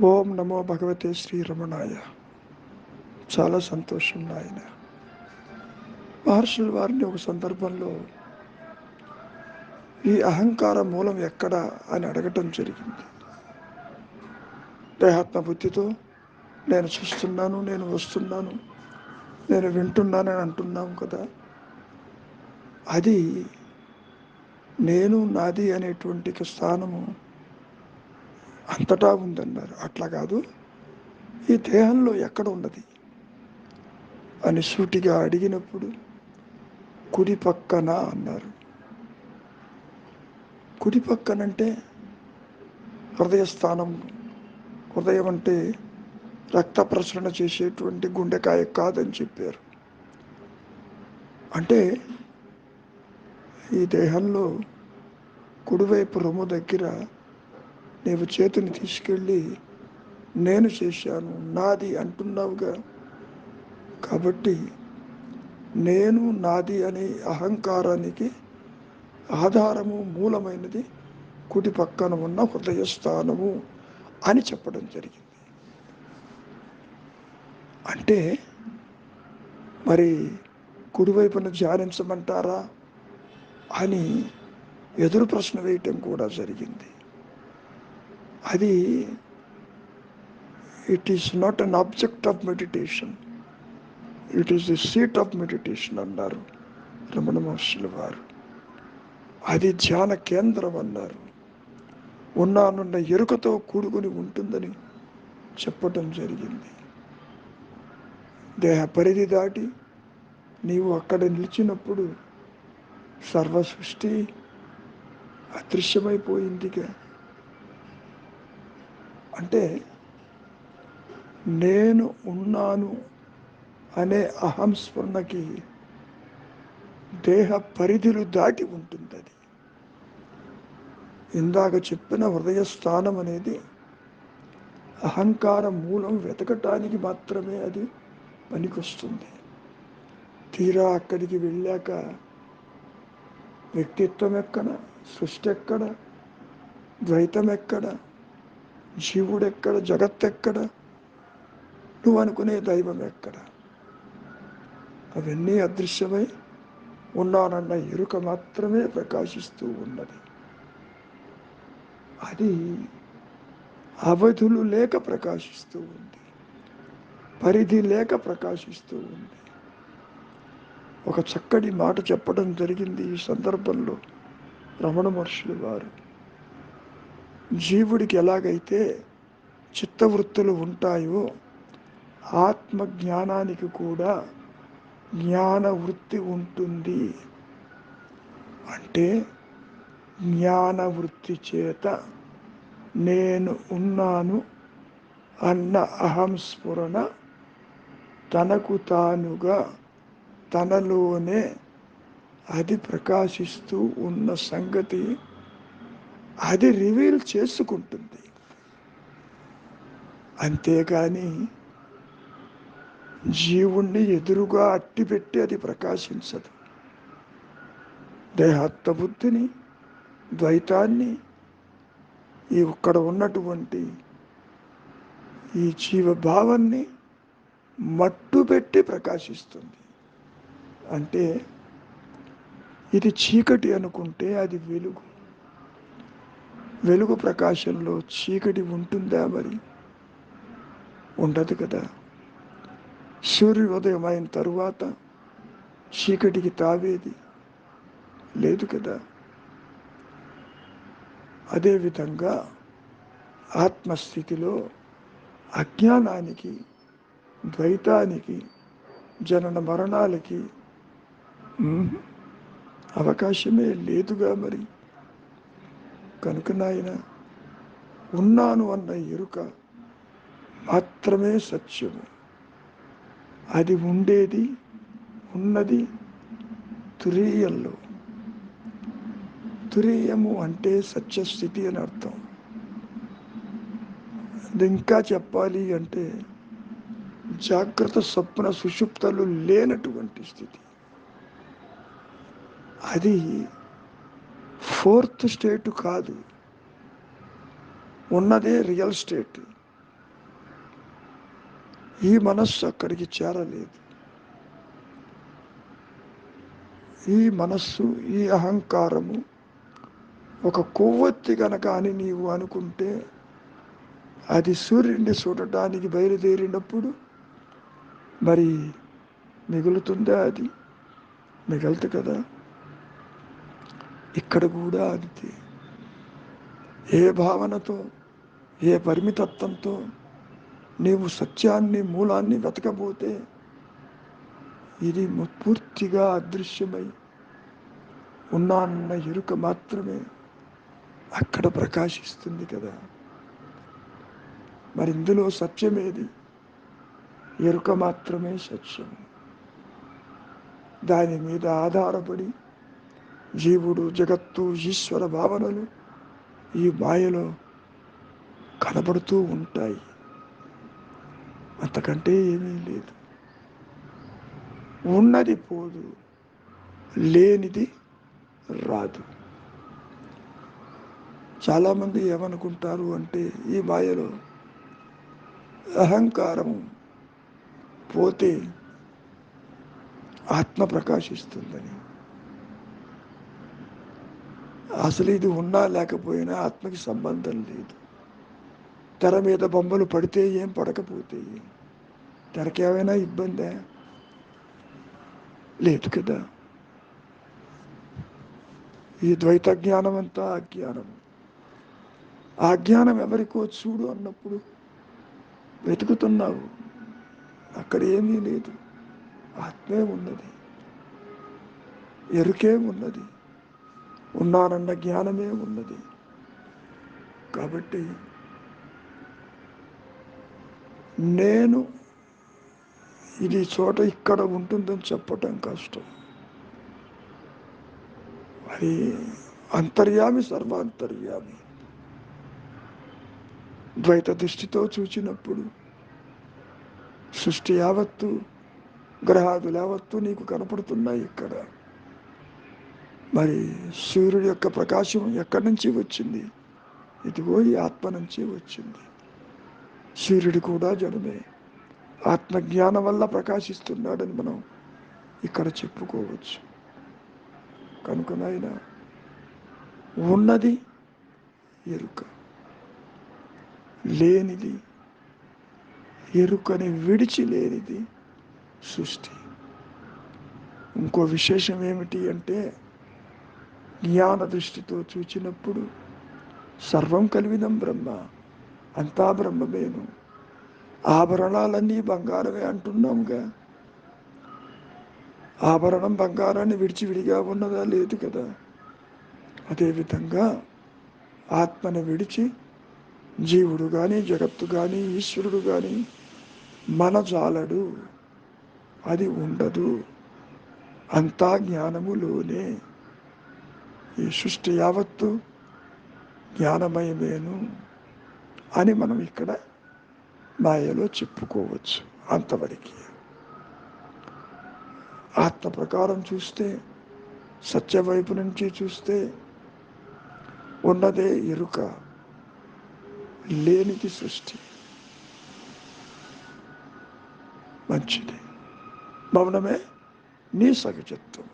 ఓం నమో భగవతే శ్రీరమణాయ చాలా సంతోషం నాయన. మహర్షుల వారిని ఒక సందర్భంలో ఈ అహంకార మూలం ఎక్కడ? అని అడగటం జరిగింది. దేహాత్మ బుద్ధితో నేను చూస్తున్నాను నేను వస్తున్నాను నేను వింటున్నానని అంటున్నాం కదా. అది నేను నాది అనేటువంటి స్థానము అంతటా ఉందన్నారు. అట్లా కాదు. ఈ దేహంలో ఎక్కడ ఉన్నది? అని సూటిగా అడిగినప్పుడు కుడి పక్కన అన్నారు. కుడి పక్కనంటే హృదయస్థానం. హృదయం అంటే రక్త ప్రసరణ చేసేటువంటి గుండెకాయ కాదని చెప్పారు. అంటే ఈ దేహంలో కుడివైపు రొమ్ము దగ్గర నీవు చేతిని తీసుకెళ్ళి నేను చేశాను. నాది అంటున్నావుగా. కాబట్టి నేను నాది అనే అహంకారానికి ఆధారము మూలమైనది కుడి పక్కన ఉన్న హృదయస్థానము అని చెప్పడం జరిగింది. అంటే మరి కుడివైపున ధ్యానించమంటారా అని ఎదురు ప్రశ్న వేయటం కూడా జరిగింది. అది it is not an object of meditation it is the seat of meditation అన్నారు రమణ మహర్షులు వారు. అది ధ్యాన కేంద్రం అన్నారు. ఉన్నానున్న ఎరుకతో కూడుకుని ఉంటుందని చెప్పటం జరిగింది. దేహ పరిధి దాటి నీవు అక్కడ నిలిచినప్పుడు సర్వ సృష్టి అదృశ్యమైపోయిందిగా. అంటే నేను ఉన్నాను అనే అహంస్మరణకి దేహ పరిధులు దాటి ఉంటుంది అది ఇందాక చెప్పిన హృదయ స్థానం అనేది అహంకార మూలం వెతకటానికి మాత్రమే అది పనికొస్తుంది. తీరా అక్కడికి వెళ్ళాక వ్యక్తిత్వం ఎక్కడ సృష్టి ఎక్కడ ద్వైతం ఎక్కడ జీవుడు ఎక్కడ జగత్ ఎక్కడ నువ్వు అనుకునే దైవం ఎక్కడ అవన్నీ అదృశ్యమై ఉన్నానన్న ఎరుక మాత్రమే ప్రకాశిస్తూ ఉన్నది. అది అవధులు లేక ప్రకాశిస్తూ ఉంది. పరిధి లేక ప్రకాశిస్తూ ఉంది. ఒక చక్కటి మాట చెప్పడం జరిగింది ఈ సందర్భంలో రమణ మహర్షులు వారు. జీవుడికి ఎలాగైతే చిత్తవృత్తులు ఉంటాయో ఆత్మ జ్ఞానానికి కూడా జ్ఞాన వృత్తి ఉంటుంది. అంటే జ్ఞాన వృత్తి చేత నేను ఉన్నాను అన్న అహం స్ఫురణ తనకు తానుగా తనలోనే అది ప్రకాశిస్తూ ఉన్న సంగతి అది రివీల్ చేసుకుంటుంది. అంతేకాని జీవుణ్ణి ఎదురుగా అట్టిపెట్టి అది ప్రకాశించదు. దేహాత్మ బుద్ధిని ద్వైతాన్ని ఈ ఇక్కడ ఉన్నటువంటి ఈ జీవభావాన్ని మట్టు పెట్టి ప్రకాశిస్తుంది. అంటే ఇది చీకటి అనుకుంటే అది వెలుగు. వెలుగు ప్రకాశంలో చీకటి ఉంటుందా మరి? ఉండదు కదా. సూర్యోదయం అయిన తరువాత చీకటికి తావేది లేదు కదా. అదేవిధంగా ఆత్మస్థితిలో అజ్ఞానానికి ద్వైతానికి జనన మరణాలకి అవకాశమే లేదుగా మరి. కనుక నాయన ఉన్నాను అన్న ఎరుక మాత్రమే సత్యము. అది ఉండేది ఉన్నది తురీయంలో. తురీయము అంటే సత్యస్థితి అని అర్థం. అది ఇంకా చెప్పాలి అంటే జాగ్రత్త స్వప్న సుషుప్తలు లేనటువంటి స్థితి. అది ఫోర్త్ స్టేట్ కాదు. ఉన్నదే రియల్ స్టేట్. ఈ మనస్సు అక్కడికి చేరలేదు. ఈ మనస్సు ఈ అహంకారము ఒక కొవ్వొత్తి గనక అని నీవు అనుకుంటే అది సూర్యుడిని చూడటానికి బయలుదేరినప్పుడు మరి మిగులుతుందా అది? మిగలదు కదా. ఇక్కడ కూడా అంతే. ఏ భావనతో ఏ పరిమితత్వంతో నీవు సత్యాన్ని మూలాన్ని వెతకపోతే ఇది పూర్తిగా అదృశ్యమై ఉన్నాన్న ఎరుక మాత్రమే అక్కడ ప్రకాశిస్తుంది కదా. మరి ఇందులో సత్యమేది? ఎరుక మాత్రమే సత్యం. దాని మీద ఆధారపడి జీవుడు జగత్తు ఈశ్వర భావనలు ఈ మాయలో కనబడుతూ ఉంటాయి. అంతకంటే ఏమీ లేదు. ఉన్నది పోదు లేనిది రాదు. చాలామంది ఏమనుకుంటారు అంటే ఈ మాయలో అహంకారం పోతే ఆత్మ ప్రకాశిస్తుందని. అసలు ఇది ఉన్నా లేకపోయినా ఆత్మకి సంబంధం లేదు. తెర మీద బొమ్మలు పడితే ఏం పడకపోతే తెరకేమైనా ఇబ్బందే? లేదు కదా. ఈ ద్వైత జ్ఞానం అంతా అజ్ఞానం. ఆ జ్ఞానం ఎవరికో చూడు అన్నప్పుడు వెతుకుతున్నావు. అక్కడ ఏమీ లేదు. ఆత్మే ఉన్నది. ఎరుకే ఉన్నది. ఉన్నారన్న జ్ఞానమే ఉన్నది. కాబట్టి నేను ఇది చోట ఇక్కడ ఉంటుందని చెప్పటం కష్టం. అది అంతర్యామి సర్వాంతర్యామి. ద్వైత దృష్టితో చూచినప్పుడు సృష్టి యావత్తు గ్రహాదులు యావత్తు నీకు కనపడుతున్నాయి ఇక్కడ. మరి సూర్యుడి యొక్క ప్రకాశం ఎక్కడి నుంచి వచ్చింది? ఇదిగో ఈ ఆత్మ నుంచి వచ్చింది. సూర్యుడు కూడా జడమే ఆత్మజ్ఞానం వల్ల ప్రకాశిస్తున్నాడని మనం ఇక్కడ చెప్పుకోవచ్చు. కనుక నాయన ఉన్నది ఎరుక. లేనిది ఎరుకని విడిచి లేనిది సృష్టి. ఇంకో విశేషం ఏమిటి అంటే జ్ఞాన దృష్టితో చూచినప్పుడు సర్వం కలివిదం బ్రహ్మ అంతా బ్రహ్మమేను. ఆభరణాలన్నీ బంగారమే అంటున్నాంగా. ఆభరణం బంగారాన్ని విడిచి విడిగా ఉన్నదా లేదు కదా. అదేవిధంగా ఆత్మను విడిచి జీవుడు కానీ జగత్తు కానీ ఈశ్వరుడు కానీ మన జాలడు. అది ఉండదు. అంతా జ్ఞానములోనే. ఈ సృష్టి యావత్తు జ్ఞానమయమేను అని మనం ఇక్కడ మాయలో చెప్పుకోవచ్చు అంతవరకు. ఆత్మ ప్రకారం చూస్తే సత్యవైపు నుంచి చూస్తే ఉన్నదే ఎరుక లేనిది సృష్టి. మంచిది. మౌనమే నీ సగచత్వం